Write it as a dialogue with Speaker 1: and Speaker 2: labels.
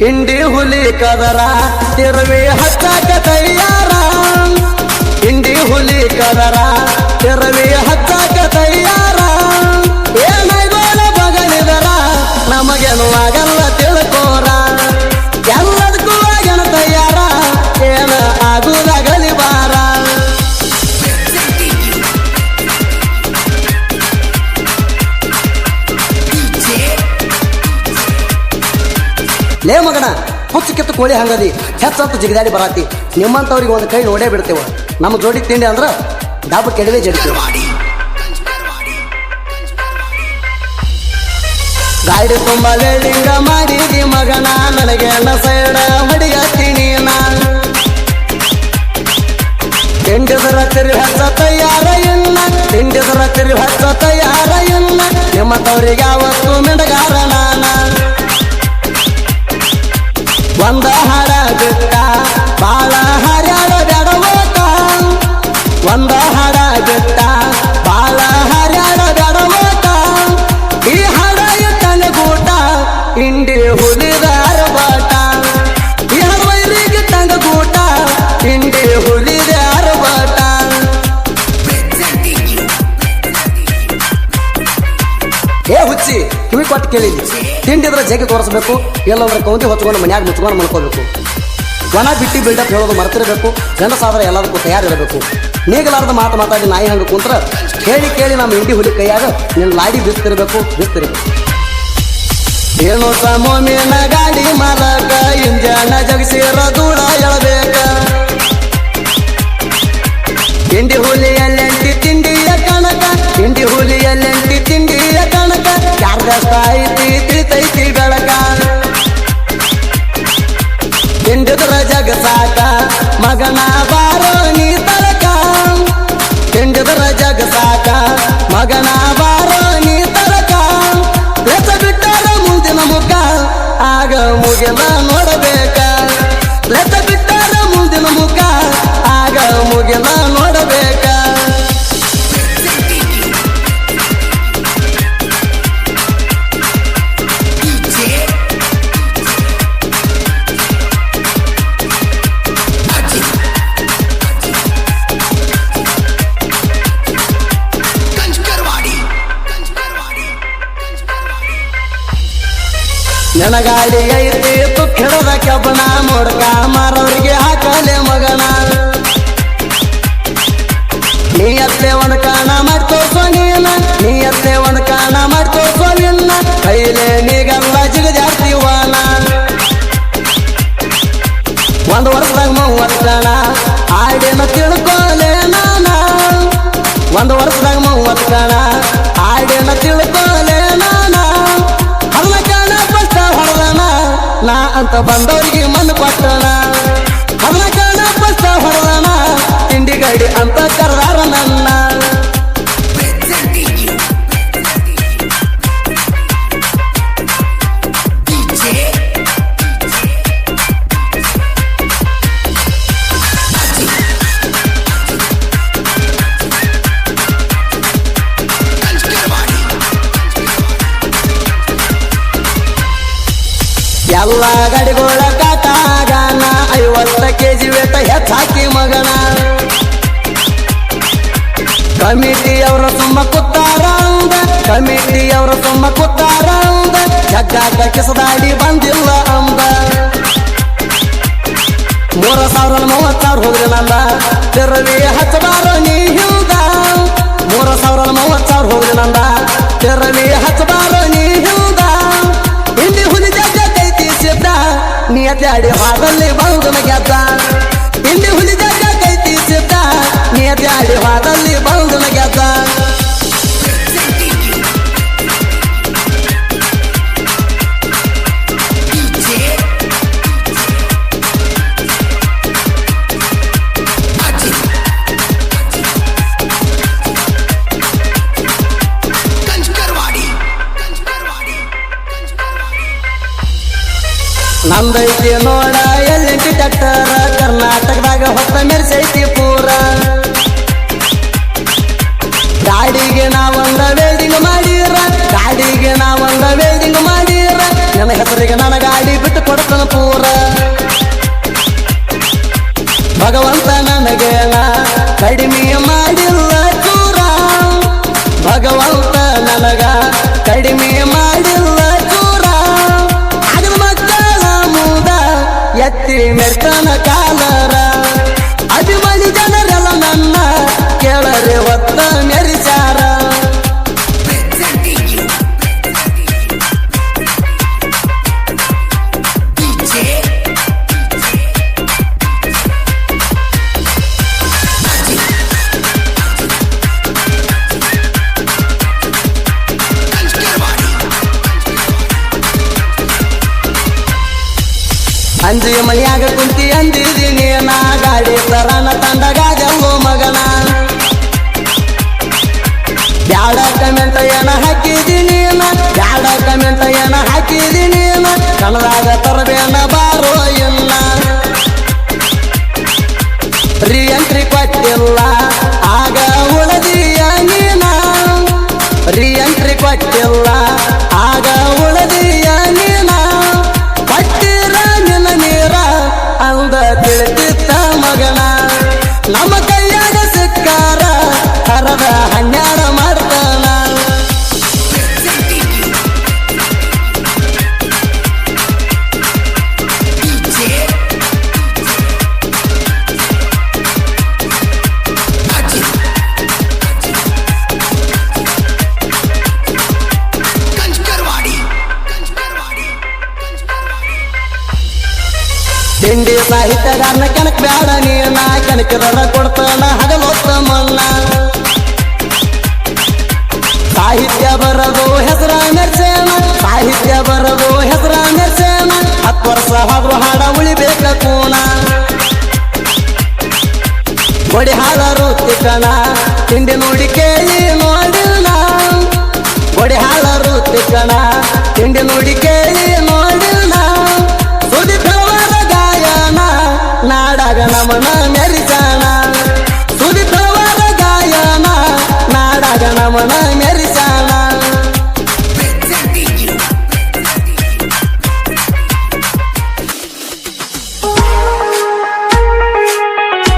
Speaker 1: ಇಂಡಿ ಹುಲಿ ಕದರ, ತಿರುವಿ ಹಚ್ಚಾಕ ತಯಾರ. ಇಂಡಿ ಹುಲಿ ಕದರ, ತಿರುವಿ ಹಚ್ಚಾಕ ತಯಾರ. ಏನೈಗೋಲ ಬಗಲಿದರ ನಮಗೇನು ಆಗಲ್ಲ ಲೇ ಮಗನ, ಹುಚ್ಚು ಕಿತ್ತು ಕೋಳಿ ಹಂಗದಿ ಹೆಚ್ಚಂತ ಜಿಗಿದಾಡಿ ಬರಾತಿ. ನಿಮ್ಮಂತವ್ರಿಗೆ ಒಂದು ಕೈ ನೋಡೇ ಬಿಡ್ತೇವೆ. ನಮ್ಮ ಜೋಡಿ ತಿಂಡಿ ಅಂದ್ರ ಡಾಬು ಕೆಡವೇ ಜಡಿತೇವ. ಗಾಡಿ ತುಂಬ ಲಿಂಗ ಮಾಡಿದಿ ಮಗನ, ನನಗೆ ಸೈಡ ಹೊಡಿಗತ್ತೀನಿ ನಾನು ತಿಂಡಿದರ ತಿರು ಹಚ್ಚ ತಯಾರ ಇಲ್ಲ ತಿಂಡಿದರ ತಿರು ಹಚ್ಚ ತಯಾರ ಇಲ್ಲ ನಿಮ್ಮಂತವ್ರಿಗೆ ಯಾವತ್ತು ಮಿಡಗಾರ ನಾನ ಒಂದ ಏ ಹುಚ್ಚಿ, ಕಿವಿ ಕೊಟ್ಟು ಕೇಳಿದ್ವಿ ತಿಂಡಿದ್ರೆ ಜಗ್ಗಿ ತೋರಿಸ್ಬೇಕು ಎಲ್ಲಂದ್ರೆ ಕೌಂತಿ ಹೊತ್ಕೊಂಡು ಮನ್ಯಾಗ ಮುಚ್ಕೊಂಡು ಮಲ್ಕೋಬೇಕು. ಒಣ ಬಿಟ್ಟಿ ಬಿಲ್ಡಪ್ ಹೇಳೋದು ಮರ್ತಿರಬೇಕು ಗಂಡಸಾದ್ರೆ ಎಲ್ಲದಕ್ಕೂ ತಯಾರಿರಬೇಕು. ನೀಗಲಾರ್ದ ಮಾತು ಮಾತಾಡಿ ನಾಯಿ ಹಂಗೆ ಕುಂತ್ರ, ಕೇಳಿ ಕೇಳಿ ನಮ್ಮ ಇಂಡಿ ಹುಲಿ ಕೈಯಾಗ ನಿನ್ನ ಲಾಡಿ ಬಿಸ್ತಿರಬೇಕು, ಬಿಸ್ತಿರ್ಬೇಕು. ಏನು ಸಮೋಮಿನ ಗಾಡಿ ಮಾಲಕ ಇಂಜನ ಜಗಸಿರ ಧೂಳ ಎಳಬೇಕ. ತಿಂಡಿ ಹುಲಿಯಲ್ಲಿ ತಿಂಡಿಯ ನನಗಾಡಿ ಐತಿ ತುಕ್ಕಿಡದ ಕೆಬ್ಬನ ಮುಡ್ಕ ಮಾರವ್ರಿಗೆ ಹಾಕಲೆ ಮಗನ. ನೀ ಅತ್ತೆ ಒಂದು ಕಾಣ ಮಾಡ್ತೋ ಸೊನಿನ ನೀ ಅತ್ತೆ ಒಂದು ಕಾಣ ಮಾಡ್ತೋ ಸೊನಿನ, ಕೈಲೆ ನೀಗಲ್ಲ ಜಿಗಜಾಡ್ತೀವನ ಒಂದು ವರ್ಷದಾಗ ಮೂವತ್ತಣ ಆಡಿನ ತಿಳ್ಕೊಲೆ ನಾನ. ಒಂದು ವರ್ಷದಾಗ ಅಂತ ಬಂದವರಿಗೆ ಮನ್ ಕೊಟ್ಟಣ ಅದನ್ನ ಕಾಣ ಪಸ್ತ ಹೊಡೆದನ ತಿಂಡಿ ಗಡಿ ಅಂತ ಕರ್ದಾರ ನನ್ನ ಕಮಿಟಿಯವರ ತುಂಬ ಕೂತಾರ ಕಮಿಟಿ ಕಮಿಟಿಯವರ ತುಂಬ ಕೂತಾರ ಅಂದ. ಜಗ್ಗಾಕ ಕಿಸದಾಡಿ ಬಂದಿಲ್ಲ ಅಂದ. ಮೂರ ಸಾವಿರ ಮೂವತ್ತಾರು ಹೋಗ್ರಿ ನಂದ ತೆರವಿ ಹಚ್ಚಬಾರ ನೀ ಹಿಂದ. ಮೂರ ಸಾವಿರ ಮೂವತ್ತಾರು ಹೋಗ್ರಿ ನಂದ ತೆರವಿ ಹಚ್ಚಬಾರ ನೀ ಹಿಂದ. ಇಲ್ಲಿ ಹುಲಿ ಜಗ್ಗ ಕೈತಿ ಸಿದ್ದ ನೀ ಅಡ್ಡಾಡಿ ಹಾದಲ್ಲಿ ಬಂದು ಗೆದ್ದ ಇಲ್ಲಿ ಹುಲಿ ಜಗ್ಗ ಕೈತಿ ಸಿದ್ದ ನೀ ಅಡ್ಡಾಡಿ ಹಾದಲ್ಲಿ ನಂದೈತಿ ನೋಡ ಎಲ್ಲೆಂಟಿ ಟ್ಯಾಕ್ಟರ್ ಕರ್ನಾಟಕದಾಗ ಹೊತ್ತ ಮೆರ್ಸೈತಿ ಪೂರ. ಗಾಡಿಗೆ ನಾವೊಂದ ವೆಲ್ಡಿಂಗ್ ಮಾಡಿರ, ಗಾಡಿಗೆ ನಾವೊಂದ ವೆಲ್ಡಿಂಗ್ ಮಾಡಿರ. ನನ್ನ ಹೆಸರಿಗೆ ನನ್ನ ಗಾಡಿ ಬಿಟ್ಟು ಕೊಡ್ತನ ಪೂರ. ಭಗವಂತ ನನಗೇನ ಕಡಿಮೆ ಮಾಡಿಲ್ಲ ಮೆರ್ತನ ಕಾಲರ ಅಂಜಿ ಮಳಿಯಾಗ ಕುಂತಿ ಅಂದಿದ್ದೀನಿ ನಾ ಗಾಡಿ ತರನ ತಂಡಗಾಗಲ್ಲೋ ಮಗನ. ಬ್ಯಾಡ ಕಮೆಂಟ್ ಏನ ಹಾಕಿದೀನಿ ನಾ ಬ್ಯಾಡ ಕಮೆಂಟ್ ಏನ ಹಾಕಿದೀನಿ ನಾ ತರಬೇನ ಬಾರೋ ಇಲ್ಲ ರೀ ಎಂಟ್ರಿ ಕೊಟ್ಟಿಲ್ಲ, ಆಗ ಉಳದಿಯ ನೀನ. ರೀ ಎಂಟ್ರಿ ಕೊಟ್ಟಿಲ್ಲ ಹಿಂದಿ ಸಾಹಿತ್ಯಗಾರನ ಅನ್ನ ಕನಕ್ ಬೇಡ ನೀನ ಕನಕ ರಡ ಕೊಡ್ತಾನ ಹಗಲೊತ್ತ ಮಣ್ಣ. ಸಾಹಿತ್ಯ ಬರದು ಹೆಸರ ಮೆರ್ಸೇನ, ಸಾಹಿತ್ಯ ಬರದು ಹೆಸರ ಮೆರ್ಸೇನ, ಹತ್ತು ವರ್ಷ ಹಾಗೂ ಹಾಡ ಉಳಿಬೇಕ ಕೂನ ಕೊಡಿ ಹಾಡ